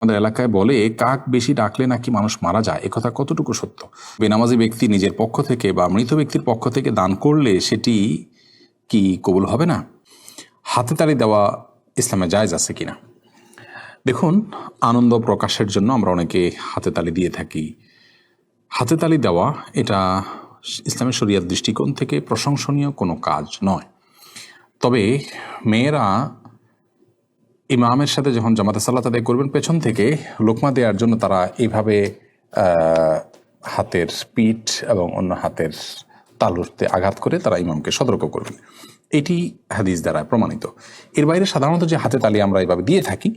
আমাদের এলাকায় বলে, কাক বেশি ডাকলে নাকি মানুষ মারা যায়? একথা কতটুকু সত্য? বেনামাজি ব্যক্তি নিজের পক্ষ থেকে বা মৃত ব্যক্তির পক্ষ থেকে দান করলে সেটি কি কবুল হবে না? হাতে তালি দেওয়া ইসলামে জায়জ আছে কিনা? দেখুন, আনন্দ প্রকাশের জন্য আমরা অনেকে হাতে তালি দিয়ে থাকি। হাতে তালি দেওয়া, এটা ইসলামের শরিয়ার দৃষ্টিকোণ থেকে প্রশংসনীয় কোনো কাজ নয়। তবে মেয়েরা ইমামের সাথে যখন জামাতে সাল্লাত আদায় করবেন, পেছন থেকে লোকমা দেওয়ার জন্য তারা এইভাবে হাতের পিঠ এবং অন্য হাতের তালুতে আঘাত করে তারা ইমামকে সতর্ক করবেন। এটি হাদিস দ্বারা প্রমাণিত। এর বাইরে সাধারণত যে হাতে তালি আমরা এইভাবে দিয়ে থাকি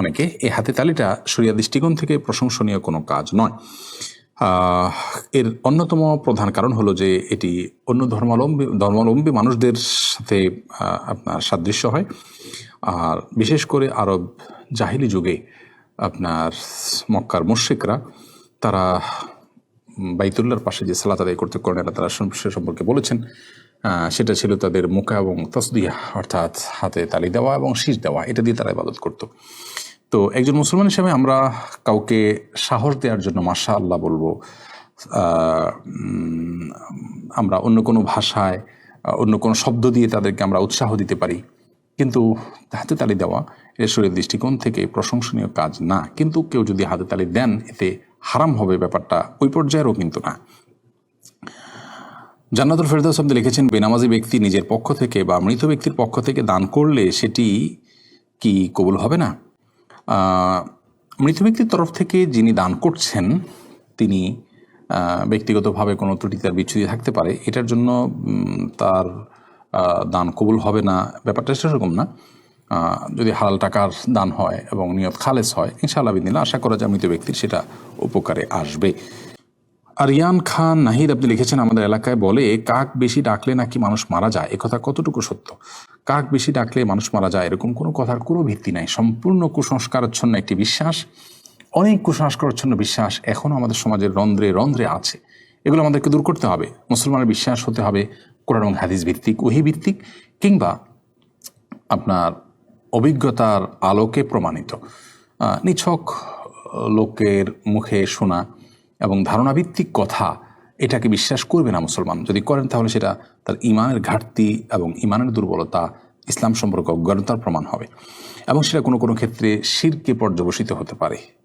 অনেকে এই হাতে তালিটা শরিয়া দৃষ্টিকোণ থেকে প্রশংসনীয় কোনো কাজ নয়। এর অন্যতম প্রধান কারণ হলো যে এটি অন্য ধর্মাবলম্বী ধর্মাবলম্বী মানুষদের সাথে আপনার সাদৃশ্য হয়। আর বিশেষ করে আরব জাহিলি যুগে আপনার মক্কার মুশ্রিকরা তারা উম, বাইতুল্লাহর পাশে যে সালাত আদায় করতে করেন তারা সে সম্পর্কে বলেছেন। সেটা ছিল তাদের মুখা এবং তসদিয়া অর্থাৎ হাতে তালি দেওয়া এবং শীষ দেওয়া এটা দিয়ে তারা ইবাদত করতো। তো একজন মুসলমান হিসেবে আমরা কাউকে সাহস দেওয়ার জন্য মাশা আল্লাহ বলব আমরা অন্য কোনো ভাষায় অন্য কোনো শব্দ দিয়ে তাদেরকে আমরা উৎসাহ দিতে পারি। কিন্তু হাতে তালি দেওয়া এটা শরীর দৃষ্টিকোণ থেকে প্রশংসনীয় কাজ না। কিন্তু কেউ যদি হাতে তালি দেন, এতে হারাম হবে ব্যাপারটা। ওই পর্যায়েরও কিন্তু না। জান্নাতুল ফেরদাউস আব্দুল লিখেছেন, বেনামাজি ব্যক্তি নিজের পক্ষ থেকে বা মৃত ব্যক্তির পক্ষ থেকে দান করলে সেটি কি কবুল হবে না? মৃত ব্যক্তির তরফ থেকে যিনি দান করছেন, তিনি ব্যক্তিগতভাবে কোনো ত্রুটি তার বিচ্ছুতি থাকতে পারে। এটার জন্য তার দান কবুল হবে না। ব্যাপারটা সেরকম না। যদি হালাল টাকার দান হয় এবং নিয়ত খালেস হয়, ইনশাআল্লাহ বিদিনা আশা করা যায় মৃত ব্যক্তির সেটা উপকারে আসবে। আরিয়ান খান নাহিদ, আপনি লিখেছেন, আমাদের এলাকায় বলে, কাক বেশি ডাকলে নাকি মানুষ মারা যায়? একথা কতটুকু সত্য? কাক বেশি ডাকলে মানুষ মারা যায়, এরকম কোনো কথার কোনো ভিত্তি নাই। সম্পূর্ণ কুসংস্কারচ্ছন্ন একটি বিশ্বাস, অনেক কুসংস্কারচ্ছন্ন বিশ্বাস এখনও আমাদের সমাজের রন্ধ্রে রন্ধ্রে আছে। এগুলো আমাদেরকে দূর করতে হবে। মুসলমানের বিশ্বাস হতে হবে কোরআন এবং হাদিস ভিত্তিক, ওহি ভিত্তিক কিংবা আপনার অভিজ্ঞতার আলোকে প্রমাণিত। নিছক লোকের মুখে শোনা এবং ধারণাভিত্তিক কথা এটাকে বিশ্বাস করবে না মুসলমান। যদি করেন তাহলে সেটা তার ইমানের ঘাটতি এবং ইমানের দুর্বলতা ইসলাম সম্পর্কে অজ্ঞানতার প্রমাণ হবে এবং সেটা কোনো কোনো ক্ষেত্রে শিরকে পর্যবসিত হতে পারে।